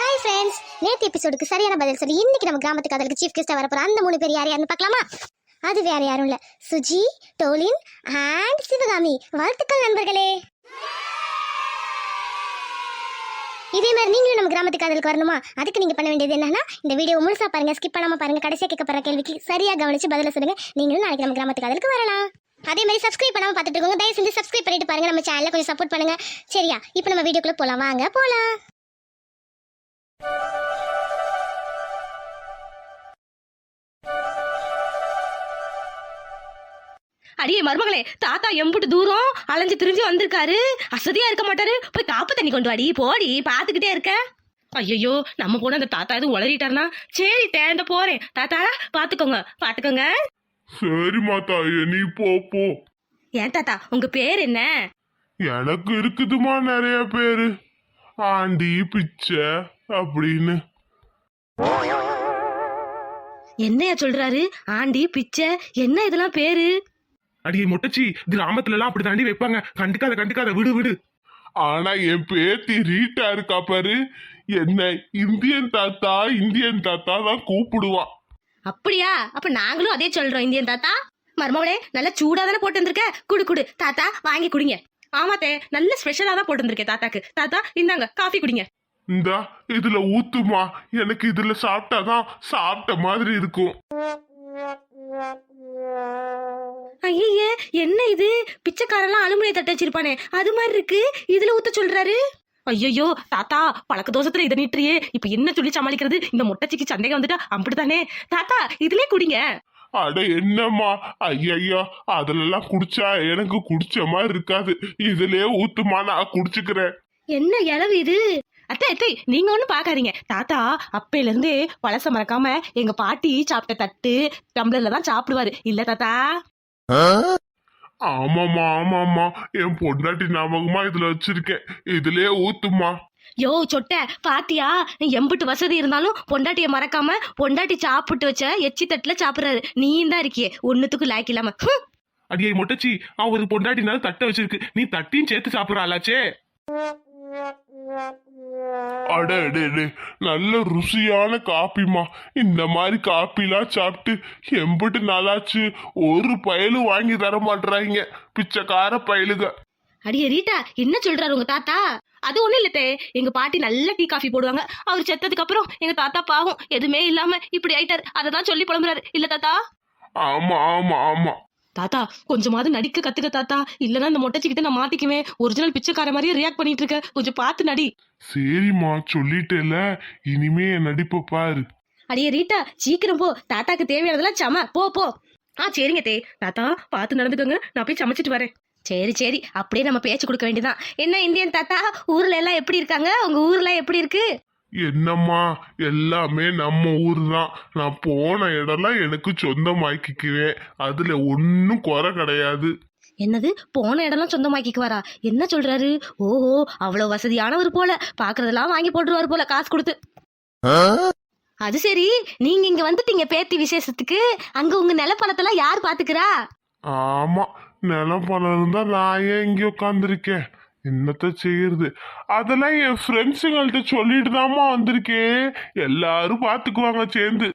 Hi friends நேற்று எபிசோடுக்கு சரியான பதில் சொல்லி இன்னைக்கு நம்ம கிராமத்து காதலுக்கு சீஃப் கெஸ்ட்டாக வரப்போற அந்த மூணு பேர் யார் யாருன்னு பார்க்கலாமா? அது வேற யாரும் இல்லை. சுஜி டோலின் அண்ட் சிவகாமி. வாழ்த்துக்கள் நண்பர்களே. இதே மாதிரி நீங்களும் நம்ம கிராமத்து காதலுக்கு வரணுமா? அதுக்கு நீங்க பண்ண வேண்டியது என்னன்னா இந்த வீடியோ முழுசா பாருங்க. ஸ்கிப் பண்ணாம பாருங்க. கடைசியாக கேட்க போகிற கேள்விக்கு சரியா கவனிச்சு பதில சொல்லுங்க. நீங்களும் நாளைக்கு நம்ம கிராமத்து காதலுக்கு வரலாம். அதே மாதிரி சப்ஸ்கிரைப் பண்ணாம பார்த்துட்டு இருக்கோங்க தயவு செஞ்சு சப்ஸ்கிரைப் பண்ணிட்டு பாருங்க. நம்ம சேனலை கொஞ்சம் சப்போர்ட் பண்ணுங்க. சரியா? இப்போ நம்ம வீடியோக்குள்ள போலாம். வாங்க போலாம். அடியே மருமகளே தாத்தா எம்புட்டு தூரம் அலைஞ்சு திரிஞ்சு வந்திருக்காரு. அசதியா இருக்க மாட்டாரு. போய் காப்பு தண்ணி கொண்டு வாடி போடி பாத்துக்கிட்டே இருக்க. ஐயோ நம்ம கூட அந்த தாத்தா எதுவும் உளறிட்டாருனா சரி தேந்த போறேன். தாத்தா பாத்துக்கோங்க பாத்துக்கோங்க. சரிம்மா தாயே நீ போ போ. ஏன் தாத்தா உங்க பேர் என்ன? எனக்கு இருக்குதுமா நிறைய பேரு. ஆண்டி பிச்சை. அப்படின்னு. என்னையா சொல்றாரு? ஆண்டி பிச்சை என்ன இதெல்லாம் பேரு? அடியே மொட்டச்சி கிராமத்துல எல்லாம் அப்படி தாண்டி வைப்பாங்க. கண்டுக்காத கண்டுக்காத விடு விடு. ஆனா என் பேத்தி ரீட்டா இருக்கா பாரு. என்ன இந்தியன் தாத்தா இந்தியன் தாத்தா தான் கூப்பிடுவா. அப்படியா? அப்ப நாங்களும் அதே சொல்றோம் இந்தியன் தாத்தா. மருமகளே நல்ல சூடா தானே போட்டு வந்திருக்க? குடு குடு. தாத்தா வாங்கி குடிங்க. ஆமாத்தே நல்ல ஸ்பெஷலா தான் போட்டு வந்திருக்கேன் தாத்தாக்கு. தாத்தா இந்தாங்க காஃபி குடிங்க. இந்தா இதுல ஊத்துமா. எனக்கு இதுல சாப்பிட்டாதான் சாப்பிட்ட மாதிரி இருக்கும். ஐயே என்ன இது? பிச்சைக்காரெல்லாம் அலுமினிய தட்டு வச்சிருப்பானே. அது மாதிரி இருக்கு. இதுல ஊத்த சொல்றாரு. ஐயோ தாத்தா பழக்க தோசத்துல இதை நீட்டுறியே. இப்ப என்ன சொல்லி சமாளிக்கிறது? இந்த மொட்டைச்சிக்கு சந்தேகம் வந்துட்டா அப்படித்தானே? தாத்தா இதுலயே குடிங்க. அட என்னம்மா? ஐயா அதுலலாம் குடிச்சா எனக்கு குடிச்ச மாதிரி இருக்காது. இதுலயே ஊத்துமா நான் குடிச்சுக்கிறேன். என்ன இளவு இது? அத்தை அத்தை நீங்க ஒண்ணும் பாக்காதீங்க தாத்தா அப்பையில இருந்தே பழச மறக்காம எங்க பாட்டி சாப்பிட்ட தட்டு டம்ளர்ல தான் சாப்பிடுவாரு. இல்ல தாத்தா? ஆமாம்மா ஆமாம்மா. என் பொண்டாட்டி ஞாபகமா இதுல வச்சிருக்கேன். இதுலயே ஊத்துமா யோ சொட்ட பாத்தியா? எம்புட்டு வசதி இருந்தாலும் பொண்டாட்டிய மறக்காம பொண்டாட்டி சாப்பிட்டு வச்ச எச்சி தட்டுல சாப்பிடுறாரு. நீயும் தான் இருக்கியே. ஒண்ணுத்துக்கு லாய்க்கு இல்லாம. அடியே மொட்டச்சி அவரு பொண்டாட்டினால தட்டை வச்சிருக்கு. நீ தட்டியும் சேர்த்து சாப்பிடறாளாச்சே. அட அடே, அடே, நல்ல ருசியான காப்பிமா இந்த மாதிரி காப்பிலாம் சாப்பிட்டு எம்பிட்டு நாளாச்சு. ஒரு பயலும் வாங்கி தர மாட்றாங்க பிச்சைக்கார பயலுக. அடியே ரீட்டா என்ன சொல்றாரு உங்க தாத்தா? அது ஒண்ணும் இல்லத்தே எங்க பாட்டி நல்ல டீ காஃபி போடுவாங்க. அவர் செத்ததுக்கு அப்புறம் எங்க தாத்தா பாவம் எதுவுமே இல்லாம இப்படி ஆயிட்டாரு. அதை தான் சொல்லி புலம்புறாரு. இல்ல தாத்தா? ஆமா ஆமா ஆமா. தாத்தா கொஞ்சமாவது நடிக்க கத்துக்க தாத்தா. இல்லனா இந்த மொட்டைச்சிக்கிட்ட நான் மாட்டிக்குவேன் ஒரிஜினல் பிச்சைக்கார மாதிரியே ரியாக்ட் பண்ணிட்டு இருக்க. கொஞ்சம் பார்த்து நடி. சரிம்மா சொல்லிட்டேல. இனிமே என் நடிப்பை பாரு. அடியே ரீட்டா சீக்கிரம் போ. தாத்தாக்கு தேவையானதெல்லாம் சம. போ போ. ஆ சரிங்க தே. தாத்தா பார்த்து நடந்துக்கோங்க. நான் போய் சமைச்சிட்டு வரேன். சரி சரி. அப்படியே நம்ம பேச்சு கொடுக்க வேண்டியதான் என்ன இந்தியன் தாத்தா? ஊர்ல எல்லாம் எப்படி இருக்காங்க? உங்க ஊர்ல எப்படி இருக்கு? என்னம்மா? எல்லாமே நம்ம ஊர் தான் நான் போன இடம்லாம் எனக்கு சொந்தமாக்கிக்குவேன். அதுல ஒன்றும் குறை கிடையாது. என்னது? போன இடம்லாம் சொந்தமாக்கிக்குவாரா? என்ன சொல்றாரு? ஓஹோ அவ்வளவு வசதியானவர் போல. பாக்குறதெல்லாம் வாங்கி போட்டுருவாரு போல காசு கொடுத்து. அது சரி. நீங்க இங்க வந்துட்டீங்க பேத்தி விசேஷத்துக்கு. அங்க உங்க நிலப்பணத்தெல்லாம் யார் பாத்துக்கிறா? ஆமா நிலம் பணம் இருந்தா நான் ஏன் இங்க உட்காந்துருக்கேன் என்னத்த செய்யறது? அதெல்லாம் என் ஃப்ரெண்ட்ஸுங்கள்ட்ட சொல்லிட்டு தாம்மா வந்திருக்கேன். எல்லாரும் பாத்துக்குவாங்க சேர்ந்து.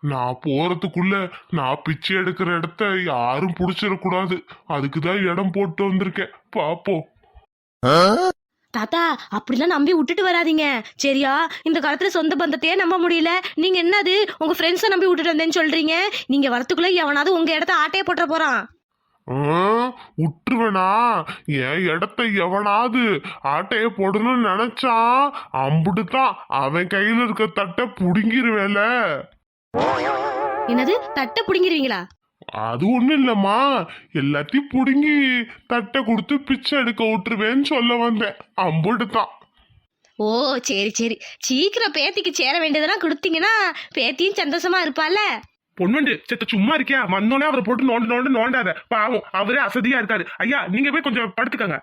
நான் போறதுக்குள்ள நான் பிச்சை எடுக்கிற இடத்த யாரும் புடிச்சிடக்கூடாது. அதுக்கு தான் இடம் போட்டு வந்திருக்கேன். பாப்போம். தாத்தா அப்படிலாம் நம்பி விட்டுட்டு வராதீங்க. சரியா? இந்த காலத்துல சொந்த பந்தத்தையே நம்ப முடியல. நீங்க என்னது? உங்க ஃப்ரெண்ட்ஸை நம்பி விட்டுட்டு வந்தேன்னு சொல்றீங்க. நீங்க வரத்துக்குள்ள எவனாவது உங்க இடத்த ஆட்டையே போட்டுற போறான். விட்டுருவேனா என் இடத்த எவனாவது ஆட்டைய போடணும்னு நினைச்சான் அம்புட்டுதான் அவன் கையில இருக்க தட்டை புடுங்கிருவேல என்னது? தட்டை புடிங்கிருவீங்களா? அது ஒண்ணும் இல்லம்மா. எல்லாத்தையும் புடுங்கி தட்டை கொடுத்து பிச்சை எடுக்க விட்டுருவேன்னு சொல்ல வந்தேன். அம்புட்டு தான் ஓ சரி சரி. சீக்கிரம் பேத்திக்கு சேர வேண்டியதெல்லாம் கொடுத்தீங்கன்னா பேத்தியும் சந்தோஷமா இருப்பால பொண்ணுண்டு செத்த சும்மா இருக்கியா? வந்தோடனே அவரை போட்டு நோண்டு நோண்டு நோண்டாத. பாவம் அவரே அசதியா இருக்காரு. ஐயா நீங்க போய் கொஞ்சம் படுத்துக்கங்க.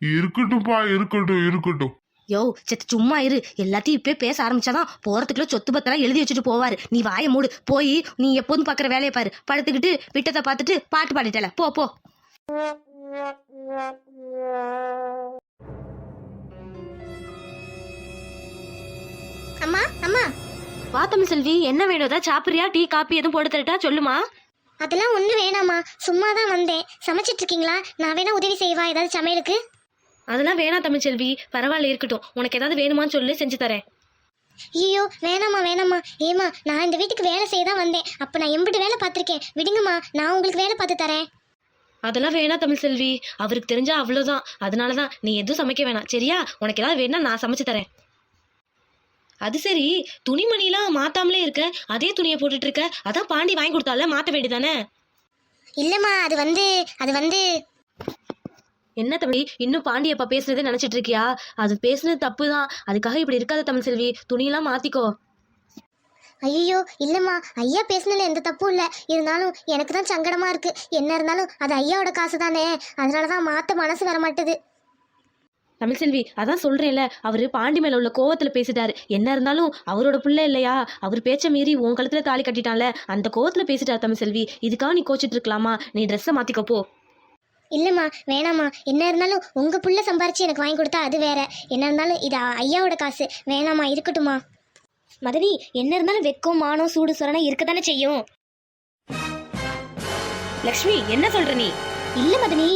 இருக்கட்டும்ப்பா இருக்கட்டும் இருக்கட்டும். யோ செத்து சும்மா இரு. எல்லாத்தையும் இப்பே பேச ஆரம்பிச்சாதான் போறதுக்குள்ள சொத்து பத்தெல்லாம் எழுதி வச்சுட்டு போவாரு. நீ வாயை மூடு. போய் நீ எப்போதும் பாக்குற வேலையை பாரு. படுத்துக்கிட்டு விட்டத்தை பார்த்துட்டு பாட்டு பாடிட்டல. போ போ. அம்மா. வா தமிழ் செல்வி. என்ன வேணும்? ஏதாவது சாப்பிட்றியா? டீ காப்பி எதுவும் போட்டு தரட்டா? சொல்லுமா. அதெல்லாம் ஒன்றும் வேணாம்மா. சும்மா தான் வந்தேன். சமைச்சிட்டு இருக்கீங்களா நான் வேணா உதவி செய்வா? ஏதாவது சமையலுக்கு? அதெல்லாம் வேணாம் தமிழ் செல்வி. பரவாயில்ல இருக்கட்டும். உனக்கு ஏதாவது வேணுமான்னு சொல்லி செஞ்சு தரேன். ஐயோ வேணாம்மா வேணாம்மா. ஏமா நான் இந்த வீட்டுக்கு வேலை செய்ய தான் வந்தேன். அப்போ நான் எம்பிட்டு வேலை பார்த்துருக்கேன். விடுங்கம்மா நான் உங்களுக்கு வேலை பார்த்து தரேன். அதெல்லாம் வேணாம் தமிழ் செல்வி. அவருக்கு தெரிஞ்சா அவ்வளோதான் அதனால தான் நீ எதுவும் சமைக்க வேணாம். சரியா? உனக்கு ஏதாவது வேணா நான் சமைச்சு தரேன். அது சரி துணிமணிலாம் மாத்தாமலே இருக்க அதே துணியை போட்டுட்டு இருக்க அதான் பாண்டி வாங்கி கொடுத்தால மாத்த வேண்டியதானே இல்லைம்மா அது வந்து அது வந்து என்ன தம்பி இன்னும் பாண்டி அப்பா பேசுனதே நினைச்சிட்டு இருக்கியா அது பேசுனது தப்பு தான் அதுக்காக இப்படி இருக்காத தமிழ் செல்வி துணியெல்லாம் மாத்திக்கோ. ஐயோ இல்லைம்மா ஐயா பேசினதுல எந்த தப்பும் இல்லை. இருந்தாலும் எனக்கு தான் சங்கடமா இருக்கு. என்ன இருந்தாலும் அது ஐயாவோட காசு தானே அதனால தான் மாற்ற மனசு வர மாட்டுது தமிழ் செல்வி அதான் சொல்றேன்ல. அவரு பாண்டி மேல உள்ள கோவத்துல பேசிட்டாரு. என்ன இருந்தாலும் அவரோட புள்ள இல்லையா? அவர் பேச்ச மீறி உன் கழுத்துல தாலி கட்டிட்டான்ல. அந்த கோவத்துல பேசிட்டார் தமிழ் செல்வி. இதுக்காக நீ கோச்சிட்டு இருக்கலாமா? நீ ட்ரெஸ்ஸை மாத்திக்கோ போ. இல்லைம்மா வேணாம்மா. என்ன இருந்தாலும் உங்கள் புள்ள சம்பாரிச்சு எனக்கு வாங்கி கொடுத்தா அது வேற. என்ன இருந்தாலும் இது ஐயாவோட காசு. வேணாம்மா இருக்கட்டுமா மதனி என்ன இருந்தாலும் வெக்கம் மானம் சூடு சொரணை இருக்கத்தானே செய்யும். லக்ஷ்மி என்ன சொல்ற நீ? இல்லை மதனி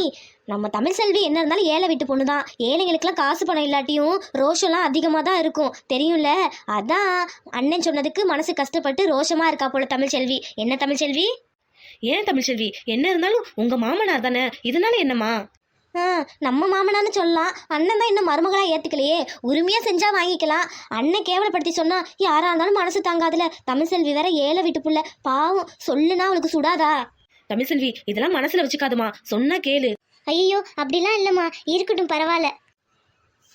நம்ம தமிழ் செல்வி என்ன இருந்தாலும் ஏழை வீட்டு பொண்ணு தான் ஏழைங்களுக்கெல்லாம் காசு பணம் இல்லாட்டியும் ரோஷம்லாம் அதிகமாக தான் இருக்கும். தெரியும்ல? அதான் அண்ணன் சொன்னதுக்கு மனசு கஷ்டப்பட்டு ரோஷமாக இருக்கா போல தமிழ் செல்வி. என்ன தமிழ் செல்வி? ஏன் தமிழ் செல்வி? என்ன இருந்தாலும் உங்க மாமனார் தானே? இதனால என்னம்மா? நம்ம மாமனான்னு சொல்லலாம். அண்ணன் தான் இன்னும் மருமகளாக ஏற்றுக்கலையே உரிமையாக செஞ்சால் வாங்கிக்கலாம். அண்ணன் கேவலப்படுத்தி சொன்னா யாராக இருந்தாலும் மனசு தாங்காதுல. தமிழ் செல்வி வேற ஏழை வீட்டு புள்ள. பாவம் சொல்லுனா அவளுக்கு சுடாதா? தமிழ் செல்வி இதெல்லாம் மனசுல வச்சுக்காதமா சொன்னா கேளு. ஐயோ அப்படிலாம் இல்லைம்மா. இருக்கட்டும் பரவாயில்ல.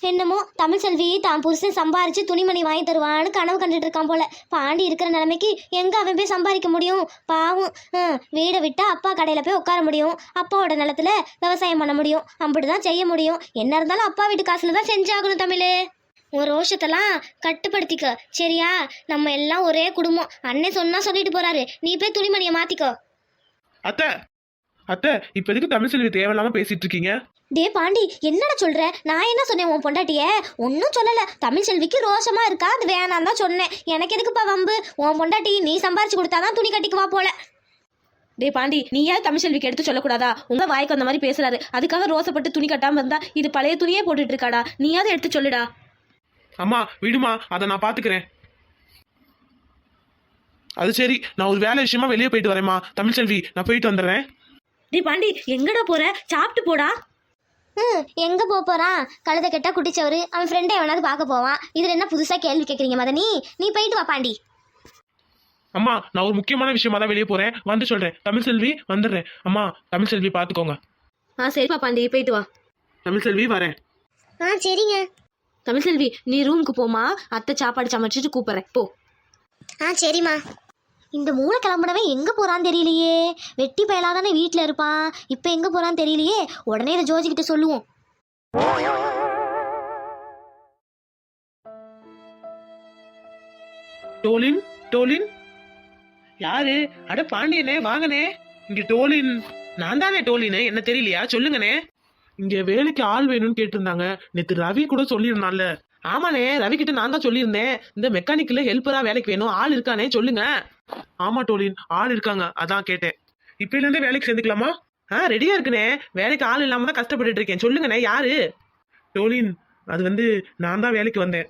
என்னமோ தமிழ் செல்வி தான் புருஷன் சம்பாரிச்சு துணிமணி வாங்கி தருவான்னு கனவு கண்டுட்டு இருக்கான் போல. பாண்டி இருக்கிற நிலைமைக்கு எங்க அவன் போய் சம்பாதிக்க முடியும்? பாவம். வீடை விட்டா அப்பா கடையில போய் உட்கார முடியும். அப்பாவோட நிலத்துல விவசாயம் பண்ண முடியும். அப்படிதான் செய்ய முடியும். என்ன இருந்தாலும் அப்பா வீட்டு காசுல தான் செஞ்சாகணும் தமிழ். உன் ரோஷத்தெல்லாம் கட்டுப்படுத்திக்க சரியா? நம்ம எல்லாம் ஒரே குடும்பம். அண்ணன் சொன்னா சொல்லிட்டு போறாரு. நீ போய் துணிமணியை மாத்திக்கோ. அத்தை அத்தை இப்ப எதுக்கு தமிழ் செல்வி தேவையில்லாம பேசிட்டு இருக்கீங்க டே பாண்டி என்னடா சொல்ற? நான் என்ன சொன்னேன் உன் பொண்டாட்டிய? ஒன்றும் சொல்லல. தமிழ் செல்விக்கு ரோஷமா இருக்கா? அது வேணாம் தான் சொன்னேன். எனக்கு எதுக்குப்பா வம்பு? உன் பொண்டாட்டி நீ சம்பாரிச்சு கொடுத்தாதான் துணி கட்டிக்குவா போல. டே பாண்டி நீ ஏன் தமிழ் செல்விக்கு எடுத்து சொல்லக்கூடாதா? உங்க வாய்க்கு அந்த மாதிரி பேசுறாரு. அதுக்காக ரோசப்பட்டு துணி கட்டாம இருந்தா இது பழைய துணியே போட்டுட்டு இருக்காடா நீயாவது எடுத்து சொல்லுடா. அம்மா விடுமா. அதை நான் பாத்துக்கிறேன். அது சரி. நான் ஒரு வேலை விஷயமா வெளியே போயிட்டு வரேம்மா. தமிழ் செல்வி நான் போயிட்டு வந்துடுறேன். டே பாண்டி எங்கடா போற? சாப்பிட்டு போடா. ம் எங்க போக போறான்? கழுத கெட்டா குட்டிச்சவரு அவன் ஃப்ரெண்டை எவனாவது பார்க்க போவான். இதுல என்ன புதுசா கேள்வி கேட்குறீங்க மதனி? நீ போயிட்டு வா பாண்டி. அம்மா நான் ஒரு முக்கியமான விஷயமா தான் வெளியே போறேன். வந்து சொல்றேன். தமிழ் செல்வி வந்துடுறேன். அம்மா தமிழ் செல்வி பாத்துக்கோங்க ஆ சரிப்பா பாண்டி போயிட்டு வா. தமிழ் செல்வி வரேன். ஆ சரிங்க. தமிழ் செல்வி நீ ரூமுக்கு போமா அத்தை சாப்பாடு சமைச்சிட்டு கூப்பிடுறேன். போ. ஆ சரிம்மா. இந்த மூளை கிளம்புனவன் எங்க போறான்னு தெரியலையே. வெட்டி பயலாதானே வீட்டில் இருப்பான். இப்போ எங்க போறான்னு தெரியலையே. உடனே இதை ஜோஜி கிட்ட சொல்லுவோம். டோலின் டோலின். யாரு? அட பாண்டியனே வாங்கனே இங்க டோலின். நான் தானே டோலினு என்ன தெரியலையா? சொல்லுங்கண்ணே. இங்க வேலைக்கு ஆள் வேணும்னு கேட்டிருந்தாங்க. நேத்து ரவி கூட சொல்லியிருந்தான்ல. ஆமாண்ணே ரவி கிட்ட நான் தான் சொல்லியிருந்தேன். இந்த மெக்கானிக்ல ஹெல்ப்பரா வேலைக்கு வேணும். ஆள் இருக்கானே சொல்லுங்க. ஆமா டோலின் ஆள் இருக்காங்க. அதான் கேட்டேன். இப்பல இருந்தே வேலைக்கு சேர்ந்துக்கலாமா? ஆ ரெடியா இருக்குண்ணே. வேலைக்கு ஆள் இல்லாம தான் கஷ்டப்பட்டுட்டு இருக்கேன். சொல்லுங்கண்ணே யாரு? டோலின் அது வந்து நான் தான் வேலைக்கு வந்தேன்.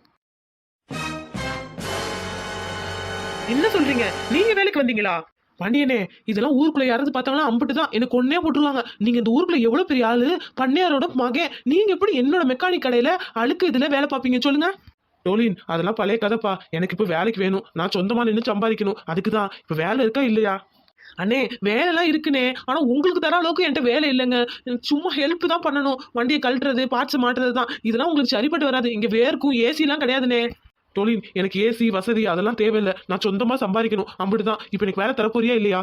என்ன சொல்றீங்க? நீங்க வேலைக்கு வந்தீங்களா? பாண்டியனே இதெல்லாம் ஊருக்குள்ள யாராவது பார்த்தாங்கன்னா அம்பிட்டு தான் எனக்கு ஒன்னே போட்டுருவாங்க. நீங்க இந்த ஊருக்குள்ள எவ்வளவு பெரிய ஆளு? பண்ணையாரோட மகன். நீங்க எப்படி என்னோட மெக்கானிக் கடையில அழுக்கு இதுல வேலை பார்ப்பீங்க சொல்லுங்க. டோலின் அதெல்லாம் பழைய கதைப்பா. எனக்கு இப்போ வேலைக்கு வேணும். நான் சொந்தமாக நின்று சம்பாதிக்கணும். அதுக்கு தான் இப்போ வேலை இருக்கா இல்லையா? அண்ணே வேலைலாம் இருக்குனே ஆனால் உங்களுக்கு தர அளவுக்கு என்கிட்ட வேலை இல்லைங்க. சும்மா ஹெல்ப் தான் பண்ணணும். வண்டியை கழட்டுறது பார்ட்ஸ் மாட்டுறது தான் இதெல்லாம் உங்களுக்கு சரிப்பட்டு வராது. இங்கே வேர்க்கும் ஏசிலாம் கிடையாதுண்ணே. டோலின் எனக்கு ஏசி வசதி அதெல்லாம் தேவையில்லை. நான் சொந்தமாக சம்பாதிக்கணும். அம்பிட்டுதான் இப்போ எனக்கு வேலை தரப்போறியா இல்லையா?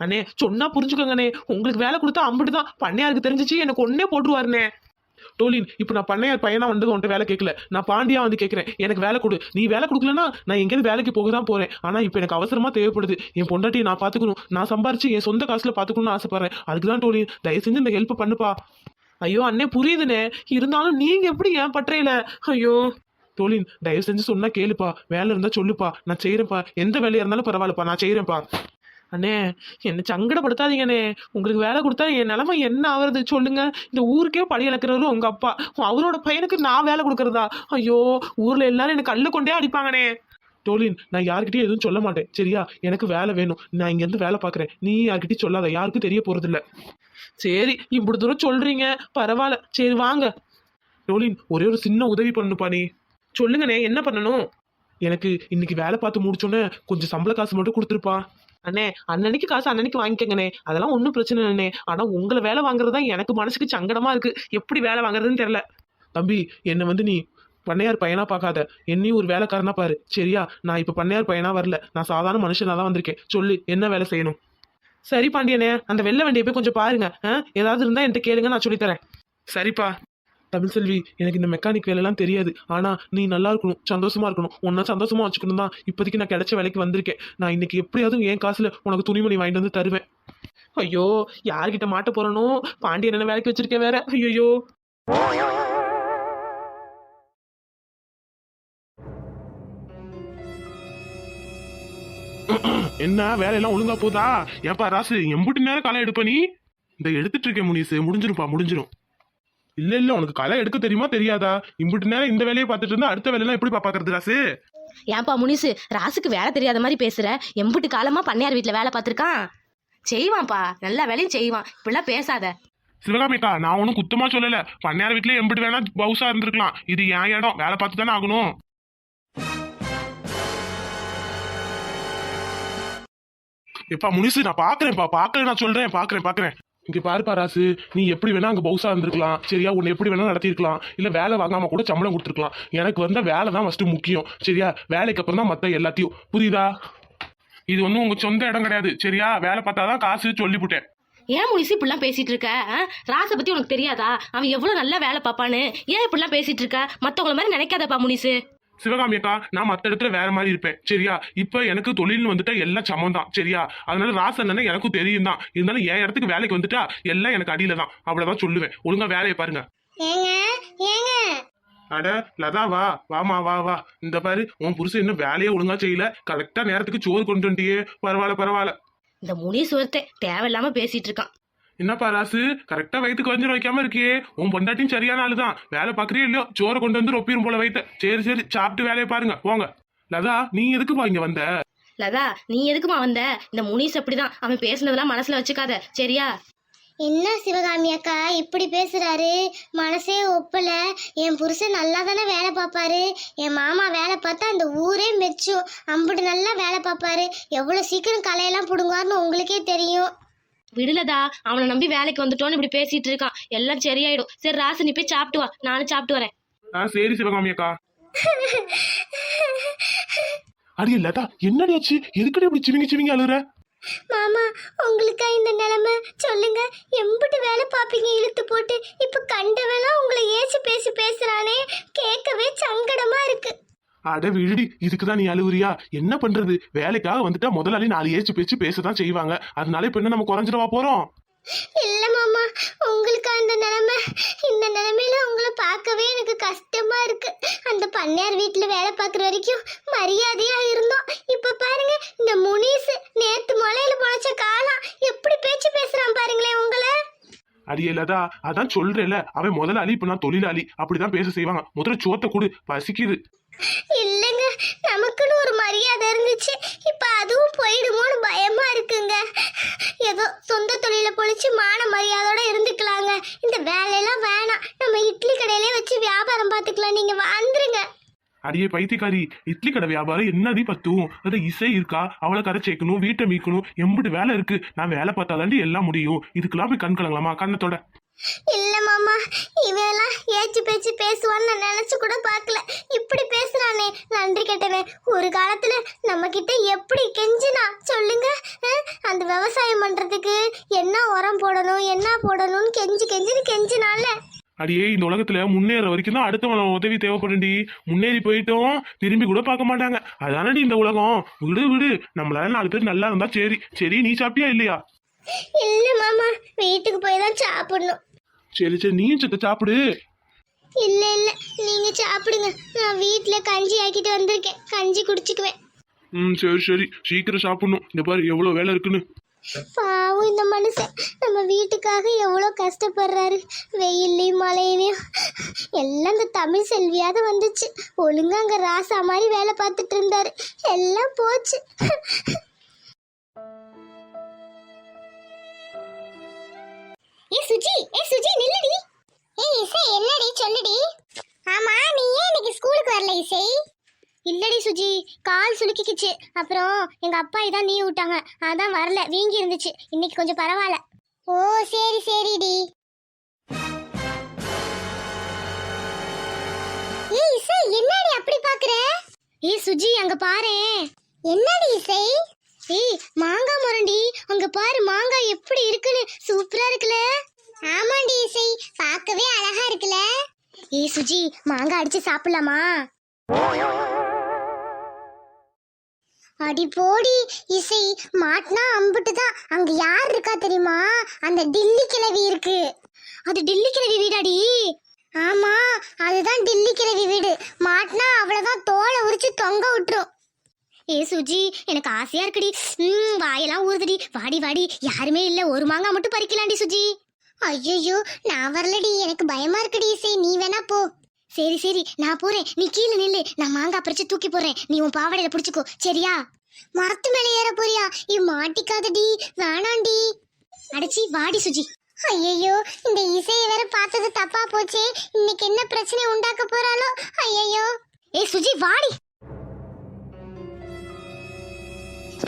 அண்ணே சொன்னா புரிஞ்சுக்கோங்கண்ணே உங்களுக்கு வேலை கொடுத்தா அம்பிட்டுதான் பண்ணையாருக்கு தெரிஞ்சிச்சு எனக்கு ஒன்னே போட்டுருவாருண்ணே. டோலின் இப்போ நான் பண்ணையார் பையனா வந்து உன்ட்ட வேலை கேட்கல. நான் பாண்டியா வந்து கேட்குறேன். எனக்கு வேலை கொடு. நீ வேலை கொடுக்கலன்னா நான் எங்கேயாவது வேலைக்கு போக தான் போகிறேன் ஆனால் இப்போ எனக்கு அவசரமாக தேவைப்படுது. என் பொண்டாட்டியை நான் பார்த்துக்கணும் நான் சம்பாரிச்சு என் சொந்த காசில் பார்த்துக்கணும்னு ஆசைப்பட்றேன். அதுக்கு தான் டோலின் தயவு செஞ்சு இந்த ஹெல்ப் பண்ணுப்பா. ஐயோ அண்ணே புரியுதுண்ணே. இருந்தாலும் நீங்கள் எப்படி ஏன் பற்றையில? ஐயோ. தோழின் தயவு செஞ்சு சொன்னா கேளுப்பா. வேலை இருந்தா சொல்லுப்பா. நான் செய்யறேன்ப்பா எந்த வேலையா இருந்தாலும் பரவாயில்லப்பா. நான் செய்யறேன்ப்பா அண்ணே என்ன சங்கடப்படுத்தாதீங்கண்ணே உங்களுக்கு வேலை கொடுத்தா என் நிலமை என்ன ஆகுறது சொல்லுங்க. இந்த ஊருக்கே பழி இழக்கிறவரும் உங்க அப்பா. அவரோட பையனுக்கு நான் வேலை கொடுக்கறதா? ஐயோ ஊர்ல எல்லாரும் எனக்கு கல்லு கொண்டே அடிப்பாங்கண்ணே டோலின் நான் யார்கிட்டயும் எதுவும் சொல்ல மாட்டேன். சரியா? எனக்கு வேலை வேணும். நான் இங்க இருந்து வேலை பார்க்குறேன். நீ யார்கிட்டயும் சொல்லாத. யாருக்கும் தெரிய போறது இல்ல சரி இப்படி தூரம் சொல்றீங்க. பரவாயில்ல. சரி வாங்க. டோலின் ஒரே ஒரு சின்ன உதவி பண்ணுப்பா நீ. சொல்லுங்கண்ணே என்ன பண்ணணும்? எனக்கு இன்னைக்கு வேலை பார்த்து முடிச்சோன்னே கொஞ்சம் சம்பள காசு மட்டும் கொடுத்துருப்பா. அண்ணே அன்னன்னைக்கு காசு அன்னன்னைக்கு வாங்கிக்கங்கண்ணே. அதெல்லாம் ஒன்றும் பிரச்சனை இல்லைண்ணே. ஆனால் உங்களை வேலை வாங்குறது தான் எனக்கு மனசுக்கு சங்கடமா இருக்கு. எப்படி வேலை வாங்குறதுன்னு தெரியல. தம்பி என்னை வந்து நீ பண்ணையார் பையனா பார்க்காத. என்னையும் ஒரு வேலைக்காரனா பாரு. சரியா? நான் இப்போ பண்ணையார் பையனா வரல. நான் சாதாரண மனுஷனா தான் வந்திருக்கேன். சொல்லு என்ன வேலை செய்யணும்? சரி பாண்டியனே அந்த வெள்ளை வண்டியை போய் கொஞ்சம் பாருங்க? ஏதாவது இருந்தா என்கிட்ட கேளுங்க நான் சொல்லித்தரேன் சரிப்பா. தமிழ் செல்வி எனக்கு இந்த மெக்கானிக் வேலைலாம் தெரியாது. ஆனால் நீ நல்லா இருக்கணும் சந்தோஷமா இருக்கணும். உன்னை சந்தோஷமா வச்சுக்கணும் தான் இப்போதைக்கு நான் கிடைச்ச வேலைக்கு வந்திருக்கேன். நான் இன்னைக்கு எப்படியாவது என் காசில் உனக்கு துணிமணி வாங்கிட்டு வந்து தருவேன். ஐயோ யார்கிட்ட மாட்ட போறனோ? பாண்டியன் என்ன வேலைக்கு வச்சிருக்கேன் வேற? ஐயோ என்ன வேலையெல்லாம் ஒழுங்கா போதா? ஏப்பா ராசு எம்புட்டு நேரம் களை எடுப்ப நீ? இந்த எடுத்துட்டு இருக்கேன் முனிசு முடிஞ்சிரும்ப்பா முடிஞ்சிரும். இல்ல இல்ல உனக்கு களை எடுக்க தெரியுமா தெரியாதா? இம்புட்டு நேரம் இந்த வேலையை பார்த்துட்டு இருந்தா அடுத்த வேலையெல்லாம் எப்படி பாக்குறது ராசு? ஏன்பா முனிசு ராசுக்கு வேலை தெரியாத மாதிரி பேசுற? எம்புட்டு காலமா பண்ணையார் வீட்டுல வேலை பார்த்திருக்கான்? செய்வான்ப்பா எல்லா வேலையும் செய்வான். இப்படிலாம் பேசாத. சிவகாமிக்கா நான் ஒன்றும் குத்தமா சொல்லல. பண்ணையார் வீட்டுல எம்பிட்டு வேணா பவுசா இருந்திருக்கலாம். இது என் இடம் வேலை பார்த்து தானே ஆகணும். எப்பா முனிசு நான் பாக்குறேன்ப்பா பாக்குறேன் நான் சொல்றேன் பாக்குறேன் பாக்குறேன். இங்க பாருப்பா ராசு நீ எப்படி வேணா அங்க பவுசா இருந்திருக்கலாம். சரியா உன்னை எப்படி வேணா நடத்திருக்கலாம் இல்ல வேலை வாங்காம கூட சம்பளம் கொடுத்துருக்கலாம். எனக்கு வந்த வேலை தான் ஃபர்ஸ்ட் முக்கியம். சரியா? வேலைக்கு அப்புறம் தான் மத்த எல்லாத்தையும். புரியுதா? இது ஒன்றும் உங்க சொந்த இடம் கிடையாது. சரியா? வேலை பார்த்தாதான் காசு சொல்லிவிட்டேன் ஏன் முனிசு இப்படிலாம் பேசிட்டு இருக்க? ராசை பத்தி உனக்கு தெரியாதா? அவன் எவ்வளவு நல்லா வேலை பார்ப்பான்னு. ஏன் இப்படிலாம் பேசிட்டு இருக்க? மத்தவங்கள மாதிரி நினைக்காதப்பா முனிசு. சிவகாமி அக்கா நான் மத்த இடத்துல வேற மாதிரி இருப்பேன். சரியா? இப்ப எனக்கு தொழில்னு வந்துட்டா எல்லாம் சமம் தான் சரியா? அதனால ராச அண்ணனை எனக்கும் தெரியும் தான் இருந்தாலும் என் இடத்துக்கு வேலைக்கு வந்துட்டா எல்லாம் எனக்கு அடியில தான் அவ்வளவுதான் சொல்லுவேன். ஒழுங்கா வேலையை பாருங்க. ஏங்க? ஏங்க? அட லதா வா. வாமா வா வா. இந்த பாரு உன் புருஷன் இன்னும் வேலையே ஒழுங்கா செய்யல. கரெக்டா நேரத்துக்கு சோறு கொண்டு வந்துட்டியே. பரவாயில்ல பரவாயில்ல. இந்த முனிசு ஒருத்தன் தேவையில்லாம பேசிட்டு இருக்கான். என்னப்பா ராசு? கரெக்டா வயிற்றுக்கு வஞ்சரம் வைக்காம இருக்கியே. உன் பொண்டாட்டியும் சரியான ஆளுதான். வேலை பாக்குறியோ இல்லையோ? சோறை கொண்டு வந்து ரொப்பிரும் போல வைத்த சரி சரி சாப்பிட்டு வேலையை பாருங்க. போங்க. லதா நீ எதுக்குப்பா இங்க வந்த? லதா நீ எதுக்குமா வந்த? இந்த முனிஸ் அப்படிதான். அவன் பேசுனதெல்லாம் மனசுல வச்சுக்காத. சரியா? என்ன சிவகாமி அக்கா? இப்படி பேசுறாரு. மனசே ஒப்பல. என் புருஷன் நல்லா தானே வேலை பார்ப்பாரு. என் மாமா வேலை பார்த்தா அந்த ஊரே மெச்சும். அம்புட்டு நல்லா வேலை பார்ப்பாரு. எவ்வளோ சீக்கிரம் கலையெல்லாம் பிடுங்குவார்னு உங்களுக்கே தெரியும். விடுலதா அவனை நம்பி வேலைக்கு வந்துட்டோன்னு இப்படி பேசிட்டு இருக்கான். எல்லாம் சரியாயிடும். சரி ராசு நீ போய் சாப்பிட்டு வா. நானும் சாப்பிட்டு வரேன். ஆ சரி சிவகாமி அக்கா. அடியே லதா என்னடி ஆச்சு? எதுக்கடி இப்படி சிவிங்கி சிவிங்கி அழுற? மாமா உங்களுக்கா இந்த நிலைமை? சொல்லுங்க. எம்புட்டு வேலை பார்ப்பீங்க இழுத்து போட்டு. இப்ப கண்டவெல்லாம் உங்களை ஏசி பேசி பேசுறானே. கேட்கவே சங்கடமா இருக்கு. அட விடுடி இதுக்குதான் நீ அழுவுறியா? என்ன பண்றது? வேலைக்காக வந்துட்டா முதலாளி நாலு ஏச்சு பேச்சு பேசதான் செய்வாங்க. அதனால இப்ப என்ன நம்ம குறைஞ்சிடவா போறோம்? இல்ல மாமா உங்களுக்கு அந்த நிலைமை இந்த நிலைமையில உங்களை பார்க்கவே எனக்கு கஷ்டமா இருக்கு. அந்த பண்ணையார் வீட்டுல வேலை பார்க்குற வரைக்கும் மரியாதையா இருந்தோம். இப்ப பாருங்க இந்த முனிசு நேத்து மலையில முளைச்ச காலம் எப்படி பேச்சு பேசுறான் பாருங்களேன் உங்களை. அடியே லதா அதான் சொல்றேல அவன் முதலாளி இப்ப நான் தொழிலாளி. அப்படிதான் பேச செய்வாங்க. முதல்ல சோத்த கொடு பசிக்குது. இல்லைங்க நமக்குன்னு ஒரு மரியாதை இருந்துச்சு. இப்போ அதுவும் போயிடுமோன்னு பயமா இருக்குங்க. ஏதோ சொந்த தொழில பொழிச்சு மான மரியாதையோட இருந்துக்கலாங்க. இந்த வேலையெல்லாம் வேணாம். நம்ம இட்லி கடையிலே வச்சு வியாபாரம் பார்த்துக்கலாம். நீங்க வந்துருங்க. அடியே பைத்தியக்காரி இட்லி கடை வியாபாரம் என்னடி பத்தும் அது இசை இருக்கா? அவளை கரை சேர்க்கணும் வீட்டை மீக்கணும் எம்பிட்டு வேலை இருக்கு. நான் வேலை பார்த்தாதாண்டி எல்லாம் முடியும். இதுக்கெல்லாம் போய் கண் கலங்கலாமா? கண்ணத்தோட இல்ல மாமா இவெல்லாம் ஏச்சு பேச்சு பேசுவான்னு நான் நினைச்சு கூட பார்க்கல. இப்படி பேசுறானே நன்றி கெட்டவன். ஒரு காலத்துல நம்ம கிட்ட எப்படி கெஞ்சினா? சொல்லுங்க. அந்த விவசாயம் பண்றதுக்கு என்ன உரம் போடணும் என்ன போடணும்னு கெஞ்சி கெஞ்சின்னு கெஞ்சினால. அடியே இந்த உலகத்துல முன்னேற வரைக்கும் தான் அடுத்தவன உதவி தேவைப்படும்டி. முன்னேறி போயிட்டோம் திரும்பி கூட பார்க்க மாட்டாங்க. அதானடி இந்த உலகம். விடு விடு. நம்மளால நாலு பேர் நல்லா இருந்தா சரி. சரி நீ சாப்பிட்டியா இல்லையா? இல்ல மாமா வீட்டுக்கு போய் தான் சாப்பிடணும். சரி சரி நீயும் சத்த சாப்பிடு. இல்ல இல்ல நீங்க சாப்பிடுங்க. நான் வீட்ல கஞ்சி ஆக்கிட்டு வந்திருக்கேன். கஞ்சி குடிச்சுக்குவேன். ம் சரி சரி. சீக்கிரம் சாப்பிடணும். இந்த பாரு எவ்வளோ வேலை இருக்குன்னு. பாவம் இந்த மனுஷன். நம்ம வீட்டுக்காக எவ்வளோ கஷ்டப்படுறாரு. வெயில்லையும் மழையிலையும். எல்லாம் இந்த தமிழ் செல்வியாவது வந்துச்சு. ஒழுங்கா அங்கே ராசா மாதிரி வேலை பார்த்துட்டு இருந்தாரு. எல்லாம் போச்சு. ஏ சுஜி ஏ சுஜி நில்லுடி. ஏ இசை என்னடி சொல்லுடி? ஆமா நீ ஏன் இன்னைக்கு ஸ்கூலுக்கு வரல இசை? இல்லடி சுஜி கால் சுலுக்கிக்கிச்சு. அப்புறம் எங்க அப்பா இதான் நீ விட்டாங்க. அதான் வரல வீங்கி இருந்துச்சு. இன்னைக்கு கொஞ்சம் பரவாயில்ல. ஓ சரி சரிடி. ஏய் இசை என்னடி அப்படி பாக்குற? ஏய் சுஜி அங்க பாரு என்னடி இசை? ஏய் மாங்காய் முரண்டி. அங்க பாரு மாங்காய் எப்படி இருக்குன்னு. சூப்பரா இருக்குல்ல. ஆமாண்டி இசை. பார்க்கவே அழகா இருக்குல்ல. ஏய் சுஜி மாங்காய் அடிச்சு சாப்பிடலாமா? அடி போடி இசை. மாட்டினா அம்புட்டு தான் அங்க யார் இருக்கா தெரியுமா? அந்த டில்லி கிழவி இருக்கு. அது டில்லி கிழவி வீடாடி? ஆமா அதுதான் டில்லி கிழவி வீடு. மாட்டினா அவ்வளவுதான் தோலை உரிச்சு தொங்க விட்டுரும். ஏ சுஜி எனக்கு ஆசையா இருக்குடி. ம் வாயெல்லாம் ஊறுதுடி. வாடி வாடி. யாருமே இல்ல. ஒரு மாங்காய் மட்டும் பறிக்கலாண்டி சுஜி. ஐயோ நான் வரலடி. எனக்கு பயமா இருக்குடி இசை. நீ வேணா போ. சரி சரி. நான் போறேன். நீ கீழே நில்லு. நான் மாங்காய் பறிச்சு தூக்கி போறேன் நீ உன் பாவாடையில புடிச்சுக்கோ. சரியா? மரத்து மேல ஏற போறியா? இ மாட்டிக்காதடி. வேணாண்டி அடிச்சி வாடி சுஜி. ஐயோ இந்த இசையை வேற பார்த்தது தப்பா போச்சே. இன்னைக்கு என்ன பிரச்சனை உண்டாக்க போறாளோ? ஐயோ ஏ சுஜி வாடி.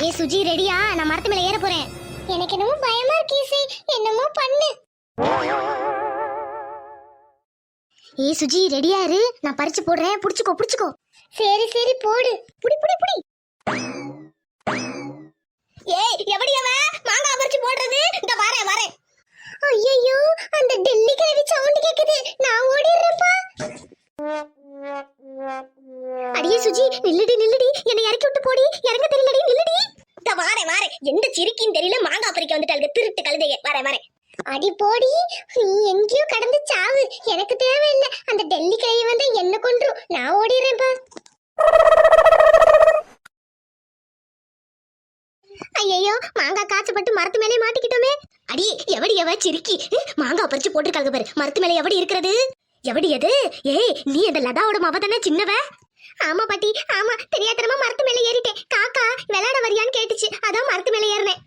ஏ சுஜி ரெடியா? நான் மரத்து மேல ஏற போறேன். எனக்கு என்னமோ பயமா இருக்கு இசை. என்னமோ பண்ணு. ஏ சுஜி ரெடியா இரு. நான் பறிச்சு போடுறேன். புடிச்சுக்கோ புடிச்சுக்கோ. சரி சரி போடு. புடி புடி புடி. ஏய் எப்படி அவன் மாங்காய் பறிச்சு போடுறது? இந்த வரேன் வரேன். ஐயோ அந்த டெல்லி கிழவி சவுண்ட் கேக்குது. நான் ஓடிடுறேன்ப்பா. அடியே சுஜி நில்லுடி நில்லுடி. என்னை இறக்கி விட்டு போடி. இறங்க தெரியலடி நில்லுடி. இந்த வாரேன் வாரேன் எந்த சிரிக்கின்னு தெரியல மாங்காய் பறிக்க வந்துட்டாளுங்க திருட்டு கழுதைய. வரேன் வரேன் அடி போடி நீ எங்கேயோ கடந்து சாவு. எனக்கு தேவையில்லை. அந்த டெல்லி கிழவி வந்து என்ன கொன்றும் நான் ஓடிடுறேன்ப்பா ஐயோ மாங்காய் காய்ச்சப்பட்டு மரத்து மேலே மாட்டிக்கிட்டோமே. அடி எவடி எவ சிரிக்கி? மாங்காய் பறிச்சு போட்டிருக்காங்க பாரு. மரத்து மேலே எவடி இருக்கிறது? எவடி எது ஏய் நீ அந்த லதாவோட மவ தானே சின்னவ? ஆமா பாட்டி ஆமா. தெரியாதனமா மரத்து மேலே ஏறிட்டேன். காக்கா விளையாட வரியான்னு கேட்டுச்சு. அதான் மரத்து மேல ஏறினேன்.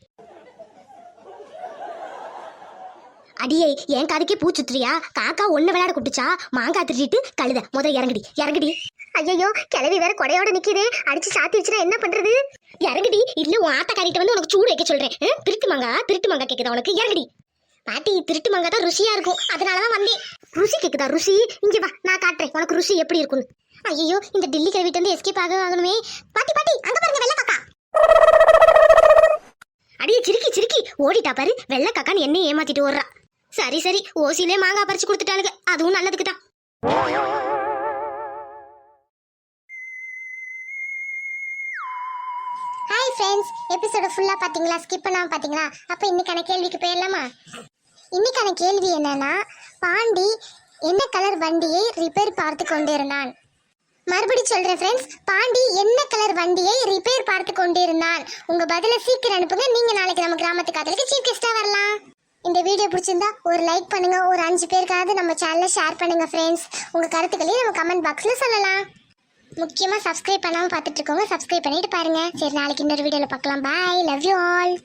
அடியே என் காதுக்கே பூச்சுத்துறியா காக்கா ஒண்ணு விளையாட கூப்பிட்டுச்சா? மாங்காய் திருடிட்டு கழுத. முத இறங்குடி இறங்குடி. ஐயோ கிளவி வேற கொடையோட நிக்குது. அடிச்சு சாத்தி வச்சுனா என்ன பண்றது? இறங்குடி. இல்ல உன் ஆத்தக்காரிட்ட வந்து உனக்கு சூடு வைக்க சொல்றேன். திருட்டு மாங்கா திருட்டு மாங்கா கேக்குதா உனக்கு? இறங்குடி. பாட்டி திருட்டு மாங்கா தான் ருசியா இருக்கும். அதனாலதான் வந்தேன். ருசி கேக்குதா ருசி? இங்க வா நான் காட்டுறேன். உனக்கு ருசி எப்படி இருக்கும்னு. ஐயோ இந்த டில்லி கிளவிட்டு வந்து எஸ்கேப் ஆக ஆகணுமே. பாட்டி பாட்டி அங்க பாருங்க வெள்ள காக்கா. அடியே சிரிக்கி சிரிக்கி. ஓடிட்டா பாரு வெள்ள காக்கான்னு என்ன ஏமாத்திட்டு ஓடுறா. சரி சரி ஓசிலே மாங்காய் பறிச்சு கொடுத்துட்டாளுங்க. அதுவும் நல்லதுக்கு தான் ஹாய் ஃப்ரெண்ட்ஸ் எபிசோட ஃபுல்லாக பார்த்தீங்களா? ஸ்கிப் பண்ணாமல் பார்த்தீங்களா? அப்போ இன்னைக்கான கேள்விக்கு போயிடலாமா? இன்னைக்கான கேள்வி என்னன்னா பாண்டி என்ன கலர் வண்டியை ரிப்பேர் பார்த்து கொண்டிருந்தான்? மறுபடி சொல்றேன் ஃப்ரெண்ட்ஸ் பாண்டி என்ன கலர் வண்டியை ரிப்பேர் பார்த்து கொண்டிருந்தான்? உங்க பதில சீக்கிரம் அனுப்புங்க நீங்க நாளைக்கு நம்ம கிராமத்து காதலுக்கு சீஃப் கெஸ்டா வரலாம். இந்த வீடியோ பிடிச்சிருந்தா ஒரு லைக் பண்ணுங்க ஒரு அஞ்சு பேருக்காவது நம்ம சேனலை ஷேர் பண்ணுங்க ஃப்ரெண்ட்ஸ் உங்க கருத்துக்களையும் நம்ம கமெண்ட் பாக்ஸ்ல சொல்லலாம். முக்கியமாக சப்ஸ்கிரைப் பண்ணாமல் பார்த்துட்டு இருக்கோங்க சப்ஸ்கிரைப் பண்ணிட்டு பாருங்க. சரி நாளைக்கு இன்னொரு வீடியோவில் பார்க்கலாம். Bye love you all